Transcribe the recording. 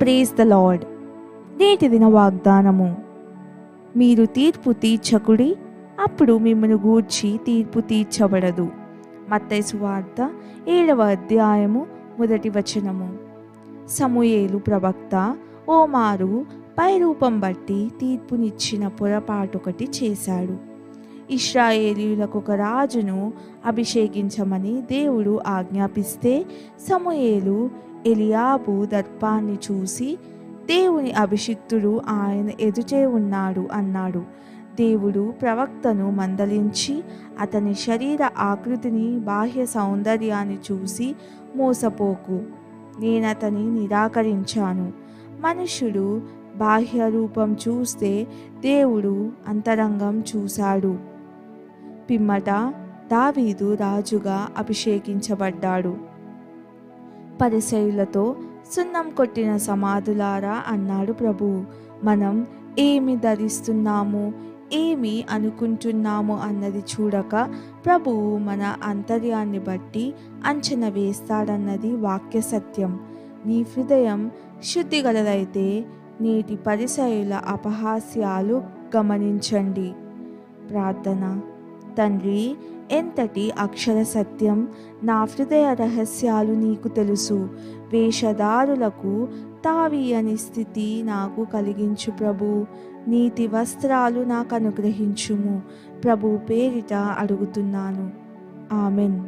Praise the lord నేటి దిన వాగ్దానము. మీరు తీర్పు తీర్చకుడి అప్పుడు మిమ్మల్ని గూర్చి తీర్పు తీర్చబడదు. మత్తైసు వార్త ఏడవ అధ్యాయము మొదటి వచనము. సమూయేలు ప్రవక్త ఓమారు పై రూపం బట్టి తీర్పునిచ్చిన పొరపాటొకటి చేశాడు. ఇష్రాయేలీయులకు ఒక రాజును అభిషేకించమని దేవుడు ఆజ్ఞాపిస్తే సమూయేలు ఎలియాబు దర్పాన్ని చూసి దేవుని అభిషిక్తుడు ఆయన ఎదుటే ఉన్నాడు అన్నాడు. దేవుడు ప్రవక్తను మందలించి అతని శరీర ఆకృతిని బాహ్య సౌందర్యాన్ని చూసి మోసపోకు. నేనతని నిరాకరించాను. మనుషుడు బాహ్య రూపం చూస్తే దేవుడు అంతరంగం చూశాడు. పిమ్మట దావీదు రాజుగా అభిషేకించబడ్డాడు. పరిశైలతో సున్నం కొట్టిన సమాధులారా అన్నాడు ప్రభు మనం ఏమి ధరిస్తున్నాము ఏమి అనుకుంటున్నాము అన్నది చూడక ప్రభువు మన అంతర్యాన్ని బట్టి అంచనా వేస్తాడన్నది వాక్య సత్యం. నీ హృదయం శుద్ధి గలదైతే నేటి పరిసయుల అపహాస్యాలు గమనించండి. ప్రార్థన. తండ్రి ఎంతటి అక్షర సత్యం నా హృదయ రహస్యాలు నీకు తెలుసు. వేషధారులకు తావీయని స్థితి నాకు కలిగించు ప్రభు. నీతి వస్త్రాలు నాకు అనుగ్రహించుము ప్రభు పేరిట అడుగుతున్నాను. ఆమెన్.